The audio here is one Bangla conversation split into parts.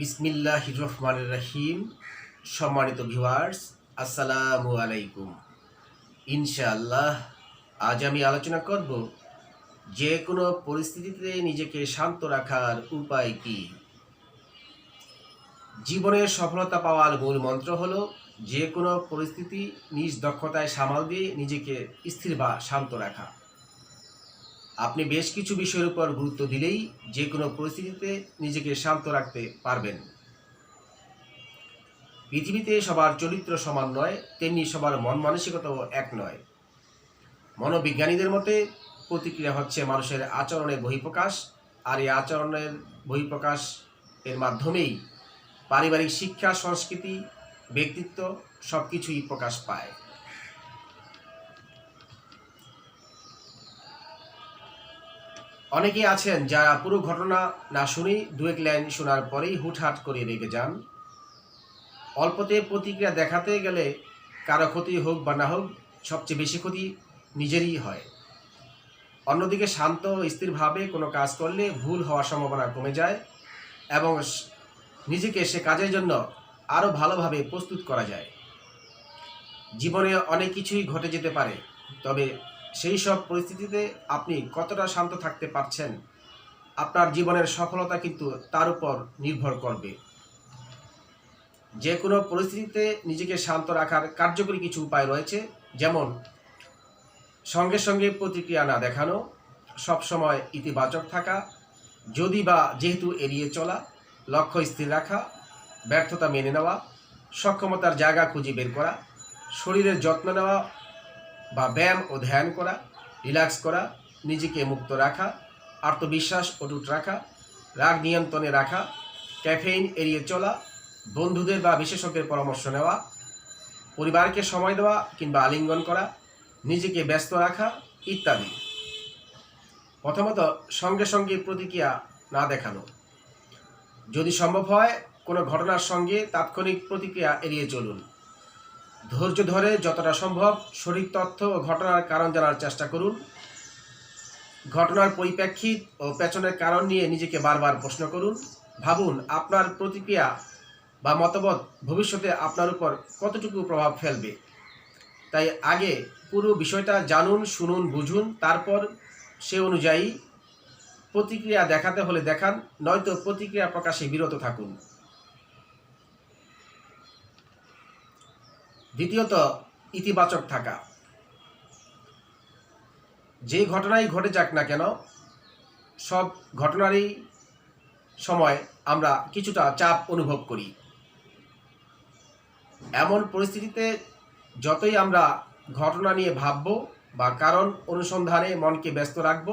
বিসমিল্লাহ রহমান রহিম। সম্মানিত ভিউয়ার্স আসসালামু আলাইকুম। ইনশাআল্লাহ, আজ আমি আলোচনা করব যে কোনো পরিস্থিতিতে নিজেকে শান্ত রাখার উপায় কি? জীবনের সফলতা পাওয়ার মূল মন্ত্র হলো যে কোনো পরিস্থিতি নিজ দক্ষতায় সামাল দিয়ে নিজেকে স্থির বা শান্ত রাখা। আপনি বেশ কিছু বিষয়ের উপর গুরুত্ব দিলেই যে কোনো পরিস্থিতিতে নিজেকে শান্ত রাখতে পারবেন। পৃথিবীতে সবার চরিত্র সমান নয়, তেমনি সবার মন মানসিকতাও এক নয়। মনোবিজ্ঞানীদের মতে প্রতিক্রিয়া হচ্ছে মানুষের আচরণের বহিঃপ্রকাশ, আর এই আচরণের বহিঃপ্রকাশ এর মাধ্যমেই পারিবারিক শিক্ষা, সংস্কৃতি, ব্যক্তিত্ব সব কিছুই প্রকাশ পায়। অনেকেই আছেন যারা পুরো ঘটনা না শুনেই দু এক লাইন শোনার পরেই হুটহাট করে রেগে যান। অল্পতে প্রতিক্রিয়া দেখাতে গেলে কারও ক্ষতি হোক বা না হোক, সবচেয়ে বেশি ক্ষতি নিজেরই হয়। অন্যদিকে শান্ত স্থিরভাবে কোনো কাজ করলে ভুল হওয়ার সম্ভাবনা কমে যায় এবং নিজেকে সে কাজের জন্য আরও ভালোভাবে প্রস্তুত করা যায়। জীবনে অনেক কিছুই ঘটে যেতে পারে, তবে সেই সব পরিস্থিতিতে আপনি কতটা শান্ত থাকতে পারছেন? আপনার জীবনের সফলতা কিন্তু তার উপর নির্ভর করবে। যে কোনো পরিস্থিতিতে নিজেকে শান্ত রাখার কার্যকরী কিছু উপায় রয়েছে, যেমন সঙ্গে সঙ্গে প্রতিক্রিয়া না দেখানো, সবসময় ইতিবাচক থাকা, যদি বা যেহেতু এড়িয়ে চলা, লক্ষ্য স্থির রাখা, ব্যর্থতা মেনে নেওয়া, সক্ষমতার জায়গা খুঁজে বের করা, শরীরের যত্ন নেওয়া বা ব্যায়াম ও ধ্যান করা, রিল্যাক্স করা, নিজেকে মুক্ত রাখা, আত্মবিশ্বাস অটুট রাখা, রাগ নিয়ন্ত্রণে রাখা, ক্যাফেইন এড়িয়ে চলা, বন্ধুদের বা বিশেষজ্ঞের পরামর্শ নেওয়া, পরিবারকে সময় দেওয়া কিংবা আলিঙ্গন করা, নিজেকে ব্যস্ত রাখা ইত্যাদি। প্রথমত সঙ্গে সঙ্গে প্রতিক্রিয়া না দেখানো। যদি সম্ভব হয়, কোনো ঘটনার সঙ্গে তাৎক্ষণিক প্রতিক্রিয়া এড়িয়ে চলুন। ধৈর্য ধরে যতটা সম্ভব সঠিক তথ্য ও ঘটনার কারণ জানার চেষ্টা করুন। ঘটনার পরিপ্রেক্ষিত ও পেছনের কারণ নিয়ে নিজেকে বারবার প্রশ্ন করুন। ভাবুন, আপনার প্রতিক্রিয়া বা মতামত ভবিষ্যতে আপনার উপর কতটুকু প্রভাব ফেলবে? তাই আগে পুরো বিষয়টা জানুন, শুনুন, বুঝুন, তারপর সে অনুযায়ী প্রতিক্রিয়া দেখাতে হলে দেখান, নয়তো প্রতিক্রিয়া প্রকাশে বিরত থাকুন। দ্বিতীয়ত, ইতিবাচক থাকা। যে ঘটনাই ঘটে যাক না কেন, সব ঘটনারই সময় আমরা কিছুটা চাপ অনুভব করি। এমন পরিস্থিতিতে যতই আমরা ঘটনা নিয়ে ভাবব বা কারণ অনুসন্ধানে মনকে ব্যস্ত রাখব,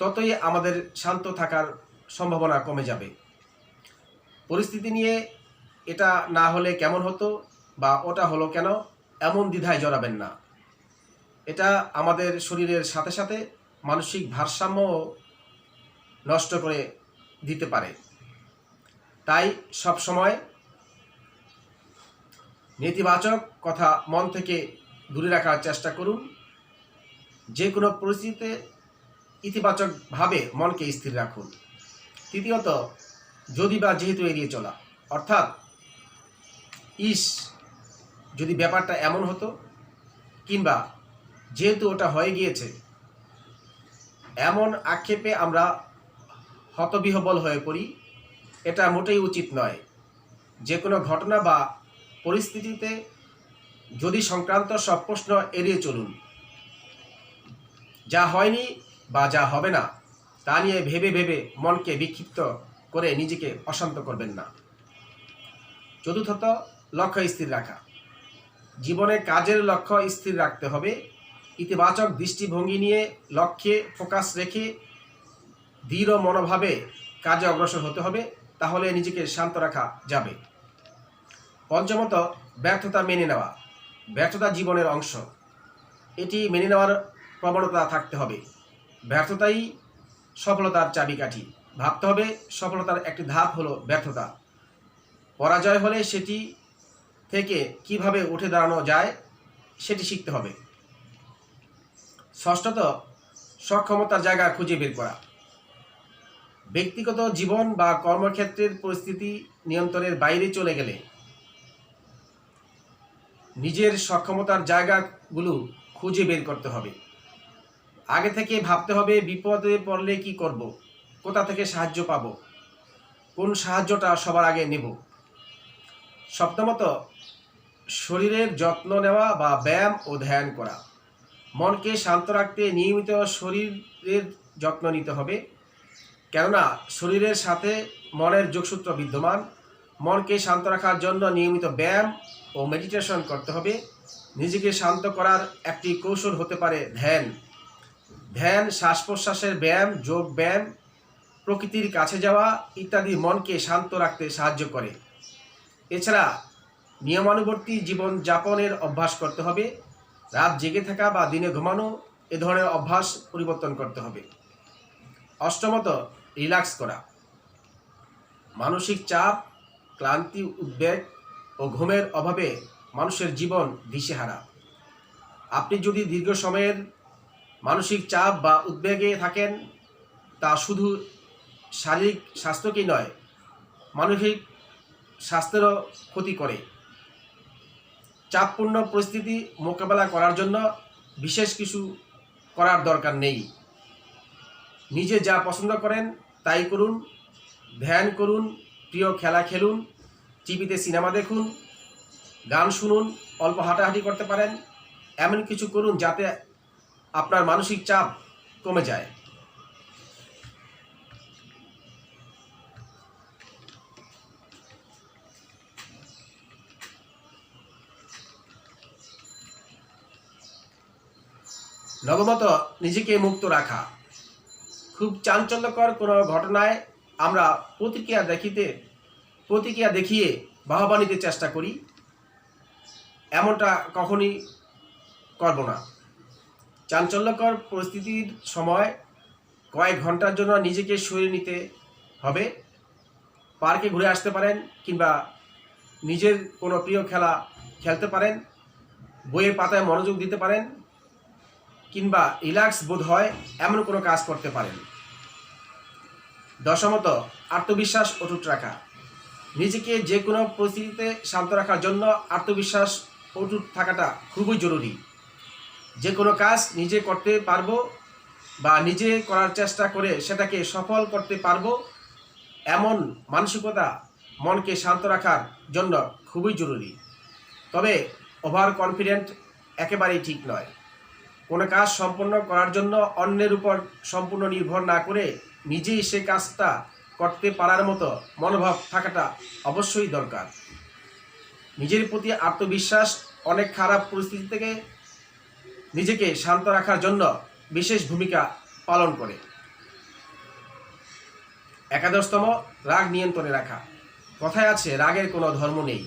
ততই আমাদের শান্ত থাকার সম্ভাবনা কমে যাবে। পরিস্থিতি নিয়ে এটা না হলে কেমন হতো? বা ওটা হলো কেন? এমন দ্বিধায় জড়াবেন না। এটা আমাদের শরীরের সাথে সাথে মানসিক ভারসাম্য নষ্ট করে দিতে পারে। তাই সব সময় নেতিবাচক কথা মন থেকে দূরে রাখার চেষ্টা করুন। যে কোনো পরিস্থিতিতে ইতিবাচকভাবে মনকে স্থির রাখুন। তৃতীয়ত, যদি বা যেহেতু এড়িয়ে চলা, অর্থাৎ ইস যদি ব্যাপারটা এমন হতো, কিংবা যেহেতু ওটা হয়ে গিয়েছে, এমন আক্ষেপে আমরা হতবিহবল হয়ে পড়ি, এটা মোটেই উচিত নয়। যে কোনো ঘটনা বা পরিস্থিতিতে যদি সংক্রান্ত সব প্রশ্ন এড়িয়ে চলুন, যা হয়নি বা যা হবে না, তা নিয়ে ভেবে ভেবে মনকে বিক্ষিপ্ত করে নিজেকে অশান্ত করবেন না। চতুর্থত, লক্ষ্য স্থির রাখা। জীবনে কাজের লক্ষ্য স্থির রাখতে হবে। ইতিবাচক দৃষ্টিভঙ্গি নিয়ে লক্ষ্যে ফোকাস রেখে দৃঢ় মনোভাবে কাজে অগ্রসর হতে হবে, তাহলে নিজেকে শান্ত রাখা যাবে। পঞ্চমত, ব্যর্থতা মেনে নেওয়া, ব্যর্থতা জীবনের অংশ। এটি মেনে নেওয়ার প্রবণতা থাকতে হবে। ব্যর্থতাই সফলতার চাবিকাঠি। ভাবতে হবে সফলতার একটি ধাপ হলো ব্যর্থতা। পরাজয় হলে সেটি থেকে কীভাবে উঠে দাঁড়ানো যায় সেটি শিখতে হবে। ষষ্ঠত, সক্ষমতার জায়গা খুঁজে বের করা। ব্যক্তিগত জীবন বা কর্মক্ষেত্রের পরিস্থিতি নিয়ন্ত্রণের বাইরে চলে গেলে নিজের সক্ষমতার জায়গাগুলো খুঁজে বের করতে হবে। আগে থেকে ভাবতে হবে বিপদে পড়লে কি করব, কোথা থেকে সাহায্য পাব, কোন সাহায্যটা সবার আগে নেব। সপ্তমত শরীরের যত্ন নেওয়া বা ব্যায়াম ও ধ্যান করা। মনকে শান্ত রাখতে নিয়মিত শরীরের যত্ন নিতে হবে। কেননা, শরীরের সাথে মনের যোগসূত্র বিদ্যমান। মনকে শান্ত রাখার জন্য নিয়মিত ব্যায়াম ও মেডিটেশন করতে হবে। নিজেকে শান্ত করার একটি কৌশল হতে পারে ধ্যান। ধ্যান শ্বাস প্রশ্বাসের ব্যায়াম, যোগ ব্যায়াম, প্রকৃতির কাছে যাওয়া ইত্যাদি মনকে শান্ত রাখতে সাহায্য করে। এছাড়া নিয়মানুবর্তী জীবন যাপনের অভ্যাস করতে হবে। রাত জেগে থাকা বা দিনে ঘুমানো, এ ধরনের অভ্যাস পরিবর্তন করতে হবে। অষ্টমত, রিল্যাক্স করা। মানসিক চাপ, ক্লান্তি, উদ্বেগ ও ঘুমের অভাবে মানুষের জীবন দিশেহারা। আপনি যদি দীর্ঘ সময়ের মানসিক চাপ বা উদ্বেগে থাকেন, তা শুধু শারীরিক স্বাস্থ্যকেই নয়, মানসিক স্বাস্থ্যেরও ক্ষতি করে। চাপপূর্ণ পরিস্থিতি মোকাবেলা করার জন্য বিশেষ কিছু করার দরকার নেই। নিজে যা পছন্দ করেন তাই করুন, ধ্যান করুন, প্রিয় খেলা খেলুন, টিভিতে সিনেমা দেখুন, গান শুনুন, অল্প হাঁটাহাঁটি করতে পারেন, এমন কিছু করুন যাতে আপনার মানসিক চাপ কমে যায়। নবমত, নিজেকে মুক্ত রাখা। খুব চাঞ্চল্যকর কোনো ঘটনায় আমরা প্রতিক্রিয়া দেখিতে, প্রতিক্রিয়া দেখিয়ে বাহবা নিতে চেষ্টা করি। এমনটা কখনই করব না। চাঞ্চল্যকর পরিস্থিতির সময় কয়েক ঘণ্টার জন্য নিজেকে সরিয়ে নিতে হবে। পার্কে ঘুরে আসতে পারেন কিংবা নিজের কোনো প্রিয় খেলা খেলতে পারেন। বইয়ের পাতায় মনোযোগ দিতে পারেন। কিংবা রিল্যাক্স বোধ হয় এমন কোনো কাজ করতে পারেন। দশমত, আত্মবিশ্বাস অটুট রাখা। নিজেকে যে কোনো পরিস্থিতিতে শান্ত রাখার জন্য আত্মবিশ্বাস অটুট থাকাটা খুবই জরুরি। যে কোনো কাজ নিজে করতে পারব বা নিজে করার চেষ্টা করে সেটাকে সফল করতে পারব, এমন মানসিকতা মনকে শান্ত রাখার জন্য খুবই জরুরি। তবে ওভার কনফিডেন্ট একেবারেই ঠিক নয়। কোনো কাজ সম্পন্ন করার জন্য অন্যের উপর সম্পূর্ণ নির্ভর না করে নিজেই সে কাজটা করতে পারার মতো মনোভাব থাকাটা অবশ্যই দরকার। নিজের প্রতি আত্মবিশ্বাস অনেক খারাপ পরিস্থিতি থেকে নিজেকে শান্ত রাখার জন্য বিশেষ ভূমিকা পালন করে। একাদশতম, রাগ নিয়ন্ত্রণে রাখা। কথায় আছে, রাগের কোনো ধর্ম নেই।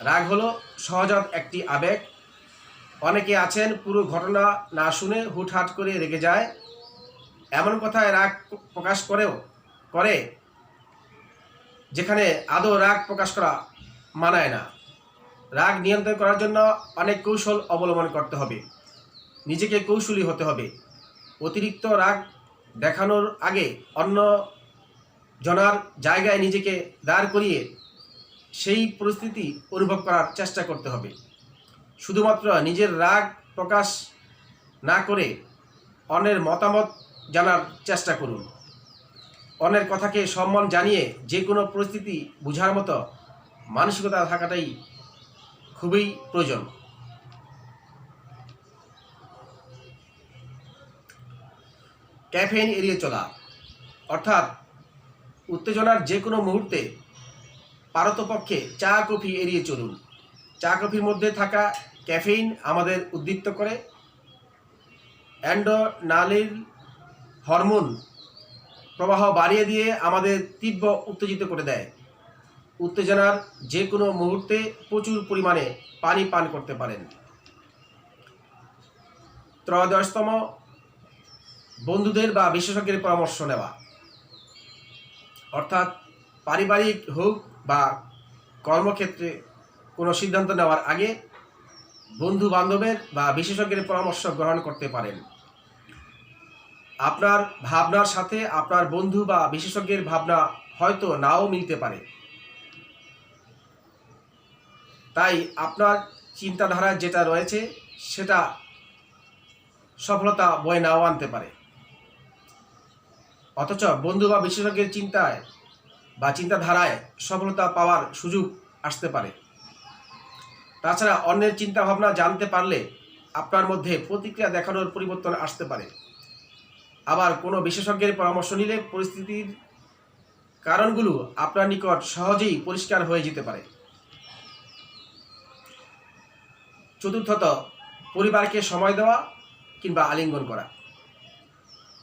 রাগ হলো সহজাত একটি আবেগ অনেকে আছেন, পুরো ঘটনা না শুনে হুটহাট করে রেগে যায়। এমন কথায় রাগ প্রকাশ করেও, করে, যেখানে আদৌ রাগ প্রকাশ করা মানায় না। রাগ নিয়ন্ত্রণ করার জন্য অনেক কৌশল অবলম্বন করতে হবে। নিজেকে কৌশলী হতে হবে। অতিরিক্ত রাগ দেখানোর আগে অন্য জনার জায়গায় নিজেকে দাঁড় করিয়ে সেই পরিস্থিতি অনুভব করার চেষ্টা করতে হবে। শুধুমাত্র নিজের রাগ প্রকাশ না করে অন্যের মতামত জানার চেষ্টা করুন। অন্যের কথাকে সম্মান জানিয়ে যে কোনো পরিস্থিতি বোঝার মতো মানসিকতা থাকাটাই খুবই প্রয়োজন। ক্যাফেইন এড়িয়ে চলা, অর্থাৎ উত্তেজনার যে কোনো মুহূর্তে পারতপক্ষে চা কফি এড়িয়ে চলুন। চা কফির মধ্যে থাকা ক্যাফেইন আমাদের উদ্দীপ্ত করে। অ্যান্ডোনালিন হরমোন প্রবাহ বাড়িয়ে দিয়ে আমাদের তীব্র উত্তেজিত করে দেয়। উত্তেজনার যে কোনো মুহূর্তে প্রচুর পরিমাণে পানি পান করতে পারেন। ত্রয়োদশতম বন্ধুদের বা বিশেষজ্ঞের পরামর্শ নেওয়া। অর্থাৎ পারিবারিক হোক বা কর্মক্ষেত্রে কোনো সিদ্ধান্ত নেওয়ার আগে বন্ধু বান্ধবের বা বিশেষজ্ঞের পরামর্শ গ্রহণ করতে পারেন। আপনার ভাবনার সাথে আপনার বন্ধু বা বিশেষজ্ঞের ভাবনা হয়তো নাও মিলতে পারে। তাই আপনার চিন্তাধারা যেটা রয়েছে, সেটা সফলতা বয়ে নাও আনতে পারে। অথচ বন্ধু বা বিশেষজ্ঞের চিন্তায় বা চিন্তাধারায় সফলতা পাওয়ার সুযোগ আসতে পারে। তাছাড়া অন্যের চিন্তা ভাবনা জানতে পারলে আপনার মধ্যে প্রতিক্রিয়া দেখানোর পরিবর্তন আসতে পারে। আবার কোনো বিশেষজ্ঞের পরামর্শ নিলে পরিস্থিতির কারণগুলো আপনার নিকট সহজেই পরিষ্কার হয়ে যেতে পারে। চতুর্থত, পরিবারকে সময় দেওয়া কিংবা আলিঙ্গন করা।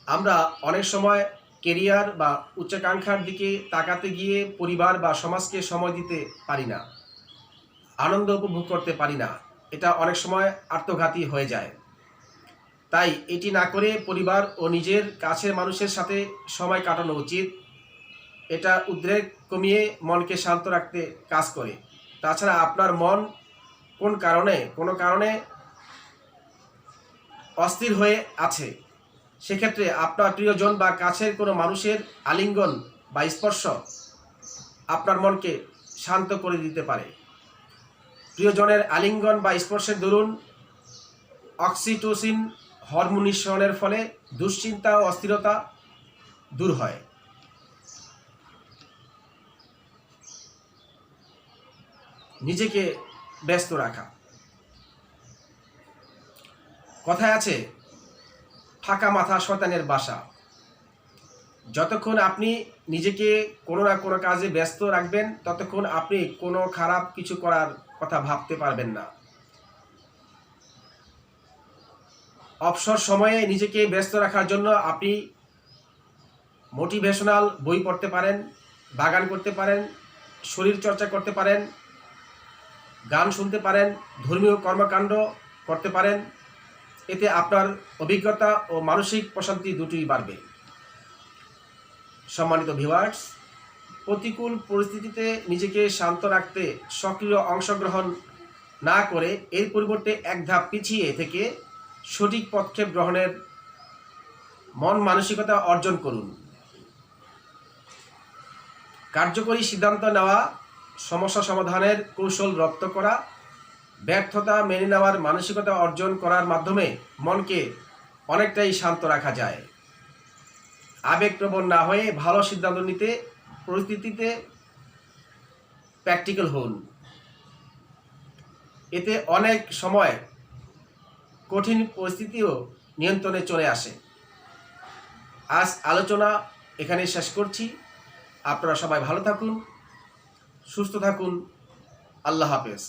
আমরা অনেক সময় কেরিয়ার বা উচ্চাকাঙ্ক্ষার দিকে তাকাতে গিয়ে পরিবার বা সমাজকে সময় দিতে পারি না। আনন্দ উপভোগ করতে পারি না। এটা অনেক সময় আত্মঘাতী হয়ে যায়। তাই এটি না করে পরিবার ও নিজের কাছের মানুষের সাথে সময় কাটানো উচিত। এটা উদ্রেক কমিয়ে মনকে শান্ত রাখতে কাজ করে। তাছাড়া আপনার মন কোন কারণে, কোনো কারণে অস্থির হয়ে আছে? সেক্ষেত্রে আপনার প্রিয়জন বা কাছের কোনো মানুষের আলিঙ্গন বা স্পর্শ আপনার মনকে শান্ত করে দিতে পারে। প্রিয়জনের আলিঙ্গন বা স্পর্শের দরুন অক্সিটোসিন হরমোন নিঃসরণের ফলে দুশ্চিন্তা ও অস্থিরতা দূর হয়। নিজেকে ব্যস্ত রাখা। কথায় আছে ফাঁকা মাথা শয়তানের বাসা। যতক্ষণ আপনি নিজেকে কোনো না কোনো কাজে ব্যস্ত রাখবেন, ততক্ষণ আপনি কোনো খারাপ কিছু করার কথা ভাবতে পারবেন না। অবসর সময়ে নিজেকে ব্যস্ত রাখার জন্য আপনি মোটিভেশনাল বই পড়তে পারেন, বাগান করতে পারেন, শরীর চর্চা করতে পারেন, গান শুনতে পারেন, ধর্মীয় কর্মকাণ্ড করতে পারেন। এতে আপনার অভিজ্ঞতা ও মানসিক প্রশান্তি দুটোই বাড়বে। সম্মানিত ভিউয়ার্স, প্রতিকূল পরিস্থিতিতে নিজেকে শান্ত রাখতে সক্রিয় অংশগ্রহণ না করে এর পরিবর্তে এক ধাপ পিছিয়ে থেকে সঠিক পদক্ষেপ গ্রহণের মন মানসিকতা অর্জন করুন। কার্যকরী সিদ্ধান্ত নেওয়া, সমস্যা সমাধানের কৌশল রপ্ত করা, ব্যর্থতা মেনে নেওয়ার মানসিকতা অর্জন করার মাধ্যমে মনকে অনেকটাই শান্ত রাখা যায়। আবেগপ্রবণ না হয়ে ভালো সিদ্ধান্ত নিতে, পরিস্থিতিতে প্র্যাকটিক্যাল হন। এতে অনেক সময় কঠিন পরিস্থিতিও নিয়ন্ত্রণে চলে আসে। আজ আলোচনা এখানে শেষ করছি। আপনারা সবাই ভালো থাকুন, সুস্থ থাকুন। আল্লাহ হাফেজ।